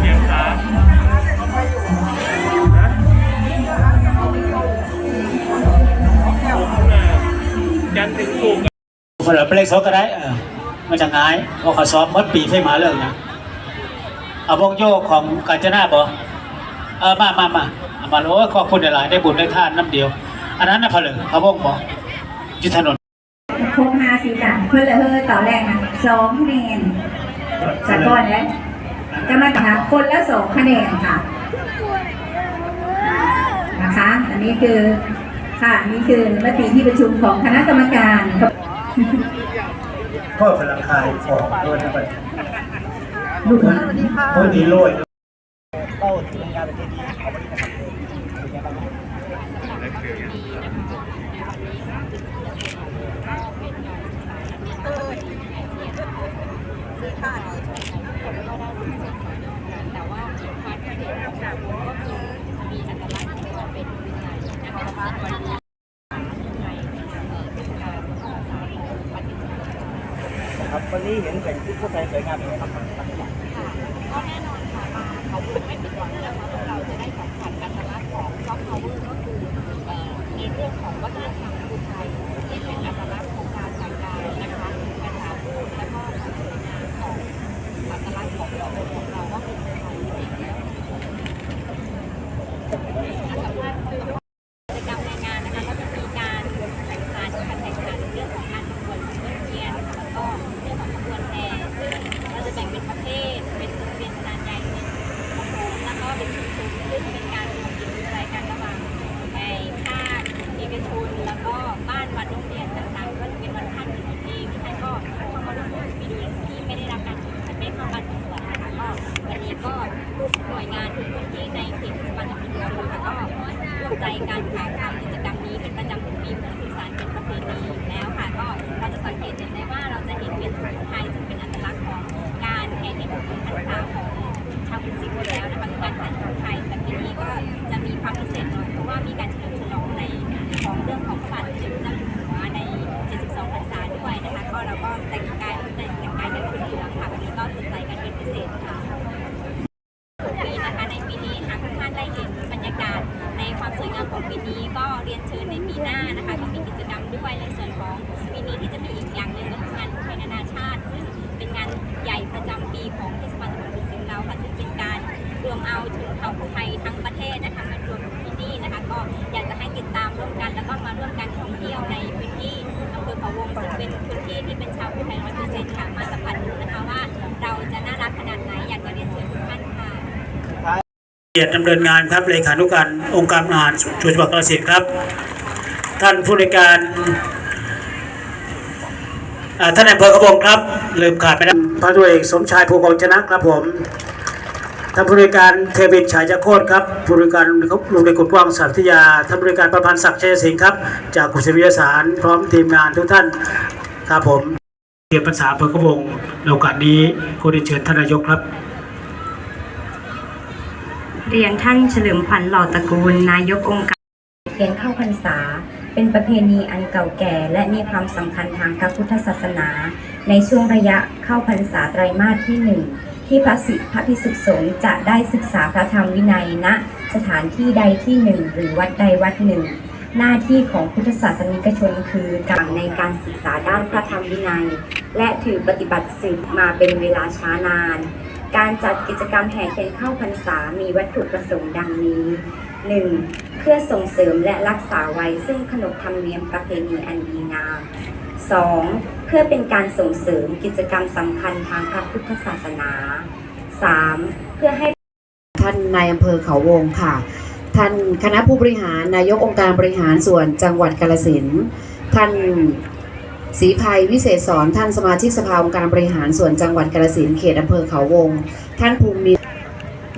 เลี้ยงขานะผมน่ะจันทร์ถึงศุกร์คนละเลขสองก็ได้เออมาจากไหนเพราะเขาซ้อมมดปีให้มาเรื่องนะเอาวงโยกของกาญจนาบ่เออมามามามาโอ้ขอบคุณหลายได้บุญได้ทานน้ำเดียว อันนั้นนะพะเลยเอาวงบ่อยุทธถนนคงห้าสี่สาม เพื่อนเลยเฮ้ยต่อแรกนะสองคะแนนจากก้อนแล้วจะมาถามคนละสองคะแนนค่ะนะคะ อันนี้คือค่ะนี่คือมติที่ประชุมของคณะกรรมการพ่อพลังคายของด้วยนะครับลูกนั้นคนดีโรย แต่ว่าความพิเศษของเราก็คือมีอัตลักษณ์ที่จะเป็นวินัยนะคะวันนี้ในเทศกาลภาษาของประเทศไทย ครับ วันนี้เห็นแต่งชุดผู้ไทยสวยงามเลยครับค่ะก็แน่นอนค่ะมาเขาไม่ผิดหวังนะคะว่าเราจะได้สัมผัสอัตลักษณ์ของซอฟต์พาวเวอร์ก็คือเอ่อในเรื่องของวัฒนธรรมคนไทยที่เป็นอัตลักษณ์ของการแต่งกายนะคะภาษาพูดแล้วก็ความสวยงามของอัตลักษณ์ของเรา ก็สดใสกันเป็นพิเศษค่ะ กียรติดำเนินงานครับเลขานุการองค์การบริหารส่วนจังหวัดกาฬสินธุ์ครับ ท่านผู้ในการท่านนายอำเภอกระบงครับลืมขาดไปนะพระตุเอกสมชายภูกองชนะครับผมท่านผู้ในการเทวินฉายจะโคตรครับผู้ในการลุงในกุฎกว้างสัตยาท่านผู้ในการประพันธ์ศักดิ์ชัยสิงห์ครับ จากกุศลวิทยาสารพร้อมทีมงานทุกท่านครับผมเรียนภาษาอำเภอกระบงในโอกาสนี้ขอเรียนเชิญท่านนายกครับ เรียนท่านเฉลิมขวัญหล่อตระกูล นายกองค์การเทียนเข้าพรรษา เป็นประเพณีอันเก่าแก่และมีความสำคัญทางพระพุทธศาสนา ในช่วงระยะเข้าพรรษาไตรมาสที่หนึ่งที่พระสิพระภิกษุสงฆ์จะได้ศึกษาพระธรรมวินัยณสถานที่ใดที่หนึ่งหรือวัดใดวัดหนึ่ง หน้าที่ของพุทธศาสนิกชนคือการในการศึกษาด้านพระธรรมวินัย และถือปฏิบัติสืบมาเป็นเวลาช้านาน การจัดกิจกรรมแห่เทียนเข้าพรรษามีวัตถุประสงค์ดังนี้ 1. เพื่อส่งเสริมและรักษาไว้ซึ่งขนบธรรมเนียมประเพณีอันดีงาม 2. เพื่อเป็นการส่งเสริมกิจกรรมสำคัญทางพระพุทธศาสนา 3. เพื่อให้ท่านนายอำเภอเขาวงค่ะ ท่านคณะผู้บริหารนายกองค์การบริหารส่วนจังหวัดกาฬสินท่าน ศรีภัยวิเศษสอนท่านสมาชิกสภาองค์การบริหารส่วนจังหวัดกาฬสินธุ์เขตอำเภอเขาวง ท่านภูมิ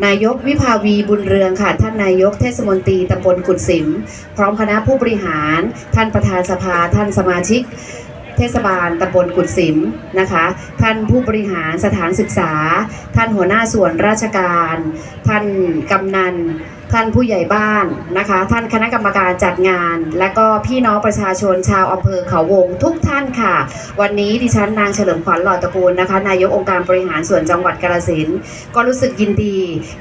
นายกวิภาวีบุญเรืองค่ะ ท่านนายกเทศมนตรีตำบลกุดสิม พร้อมคณะผู้บริหาร ท่านประธานสภา ท่านสมาชิก เทศบาลตำบลกุดสิมนะคะ ท่านผู้บริหารสถานศึกษา ท่านหัวหน้าส่วนราชการ ท่านกำนัน ท่านผู้ใหญ่บ้านนะคะ ท่านคณะกรรมการจัดงาน และก็พี่น้องประชาชนชาวอำเภอเขาวงทุกท่านค่ะ วันนี้ดิฉันนางเฉลิมขวัญหล่อตระกูลนะคะ นายกองค์การบริหารส่วนจังหวัดกาฬสินก็รู้สึกยินดี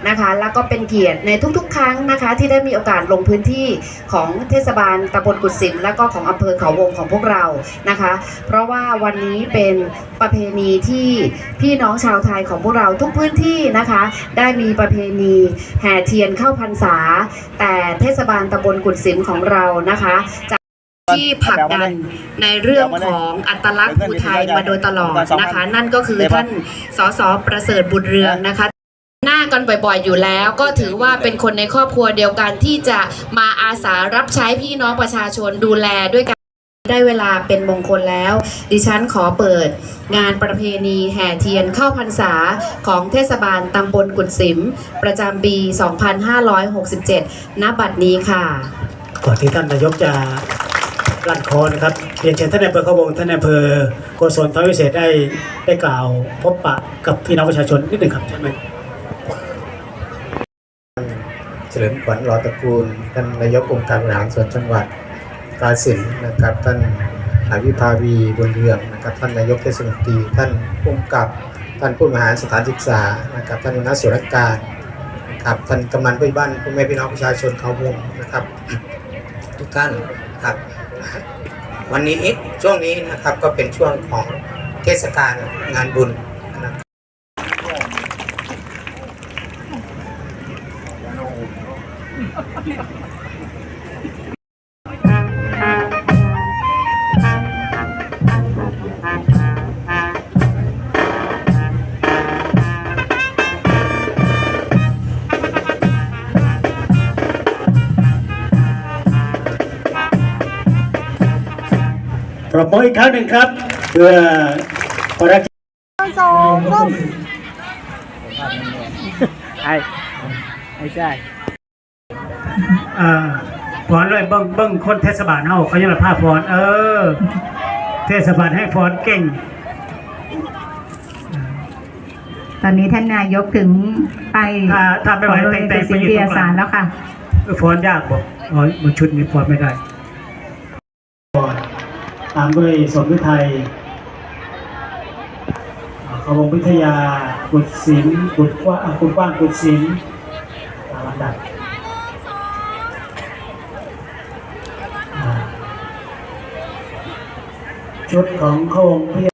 นะคะ แล้วก็เป็นเกียรติในทุกๆ ครั้งนะคะ ที่ได้มีโอกาสลงพื้นที่ของเทศบาลตำบลกุดสิมและก็ของอำเภอเขาวงของพวกเรานะคะ เพราะว่าวันนี้เป็นประเพณีที่พี่น้องชาวไทยของพวกเราทุกพื้นที่นะคะ ได้มีประเพณีแห่เทียนเข้าพรรษาแต่เทศบาลตำบลกุดสิมของเรานะคะจะที่ผลักดันในเรื่องของอัตลักษณ์ภูไทยมาโดยตลอดนะคะ นั่นก็คือท่านสสประเสริฐบุญเรืองนะคะหน้ากันบ่อยๆอยู่แล้วก็ถือว่าเป็นคนในครอบครัวเดียวกันที่จะมาอาสารับใช้พี่น้องประชาชนดูแลด้วยกัน ได้เวลาเป็นมงคลแล้ว ดิฉันขอเปิด งานประเพณีแห่เทียนเข้าพรรษาของเทศบาลตำบลกุดสิม ประจำปี 2567 ณ บัดนี้ค่ะ ก่อนที่ท่านนายกจะลั่นคอนะครับเรียนเชิญท่านนายอำเภอเขาวงท่านนายอำเภอโกศลทวิเศษได้ได้กล่าวพบปะกับพี่น้องประชาชนนิดหนึ่งครับใช่ไหมเฉลิมขวัญหล่อตระกูลท่านนายกองค์การบริหารส่วนจังหวัด กาสินนะครับท่านอาวิภาวีบุญเรืองนะครับท่านนายกเทศมนตรีท่านผู้กำกับท่านผู้บริหารสถานศึกษานะครับท่านหัวหน้าส่วนราชการครับท่านกำนันผู้บ้านพ่อแม่พี่น้องประชาชนเขาวงนะครับทุกท่านครับ วันนี้ช่วงนี้นะครับก็เป็นช่วงของเทศกาลงานบุญ นะครับปรบมืออีกครั้งหนึ่งครับเพื่อภารกิจไอ้ไอ้ใช่อ่าฟอนเลยเบิ้งเบิ้งคนเทศบาลเฮาเขายังละภาพฟอน เออ เทศบาลให้ฟอนเก่ง ตอนนี้ท่านนายกถึงไปถ้าถ้าไม่ไหวขอโรงแต่งเรียนแต่งศิลไปอยู่ปิตรงกลางยสารแล้วค่ะเออฟอนยากบอกอ๋อมันชุดนี้ฟอนไม่ได้ฟอนตามด้วยสมฤทัยอ่าขวงวิทยาบุตรศิลป์กุดกว้างอ่ากุดกว้างบุตรศิลป์ตามลำดับชุดของขวงวิ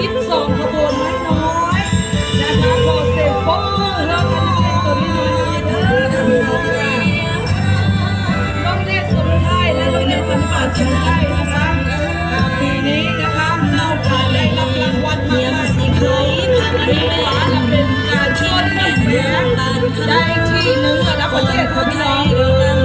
ได้12ขบวนไม่น้อยนะคะขอเสียงปรบมือแล้วกันเป็นตัวนี้น้อยๆเด้อค่ะพี่น้องค่ะโรงเรียนสมุทรและโรงเรียนอันควาสมุทรนะคะปีนี้นะคะเราค่ะได้รับรางวัลมามายสิเคยมีหวานและเป็นการชนเสียงได้ที่หนึ่งระดับประเทศค่ะพี่น้อง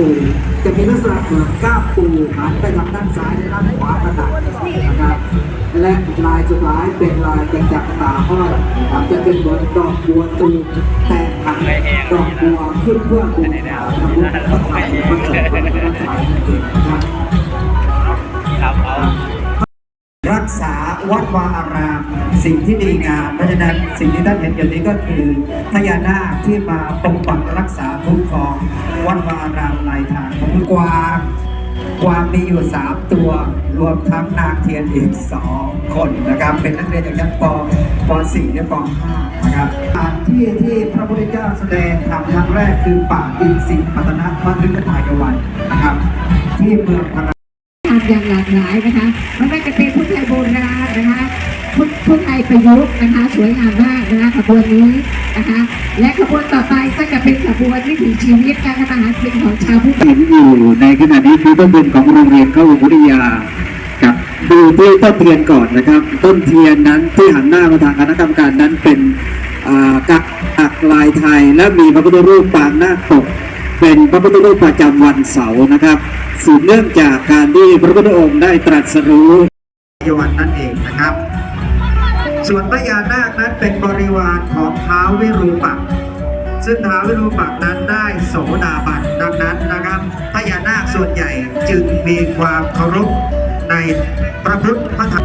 ปูจะมีลักษณะเหมือนก้าปูหันไปทางด้านซ้ายและด้านขวาขนาดนะครับ และลายสุดท้ายเป็นลายประจักตาห้อยครับจะเป็นเหมือนดอกบัวตูมแต่หันดอกบัวขึ้นเพื่อบูชาพระพุทธพระธรรมพระสงฆ์พระธรรมนั่นเองนะครับรักษา วัดวาอารามสิ่งที่ดีงามเพราะฉะนั้นสิ่งที่ท่านเห็นอย่างนี้ก็คือพญานาคที่มาปกปักรักษาคุ้มครอง วัดวาอารามในทางของกวางกวางมีอยู่สามตัว รวมทั้งนางเทียนอีกสองคนนะครับ เป็นนักเรียนจากชั้นปป .4 และป .5 นะครับสถานที่ที่พระพุทธเจ้าแสดงธรรมครั้งแรกคือป่าอินทรีย์พัฒนะมัทุกทายวันนะครับ ที่เมืองพระทำอย่างหลากหลายนะคะไม่ว่าจะเป็นพุทธไทยโบรณนะ พุทธพุทธไทยประยุกต์นะคะสวยงามมากนะคะขบวนนี้นะคะ และขบวนต่อไปก็จะเป็นขบวนวิถีชีวิตการทำอาหารกินของชาวพุทธเห็นอยู่ในขณะนี้คือต้นทุนของโรงเรียนเข้าวิทยากับดูที่ต้นเทียนก่อนนะครับ ต้นเทียนนั้นที่หันหน้ามาทางคณะกรรมการนั้นเป็นอ่ากักอักลายไทย และมีพระพุทธรูปปางนาคปกเป็นพระพุทธรูปประจำวันเสาร์นะครับสืบเนื่องจากการที่พระพุทธองค์ได้ตรัสรู้ยวันนั่นเองนะครับ ส่วนพญานาคนั้นเป็นบริวารของท้าววิรูปักษ์ซึ่งท้าววิรูปักษ์นั้นได้โสดาบันดังนั้นนะครับพญานาคส่วนใหญ่จึงมีความเคารพในพระพุทธพระธรรม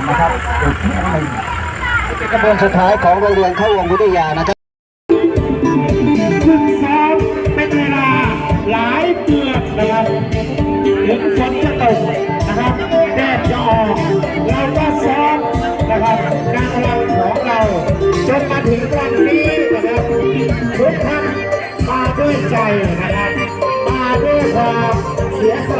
ารนะครับอยู่ที่อันหนึ่งกระบวนสุดท้ายของโรงเรียนเข้าวงวิทยานะครับฝึกซ้อมเป็นเวลาหลายเดือนนะครับถึงฝนจะตกนะครับแดดจะออกเราก็ซ้อมนะครับนางรำของเราจนมาถึงวันนี้นะครับทุกท่านมาด้วยใจนะครับมาด้วยความเสียสละและ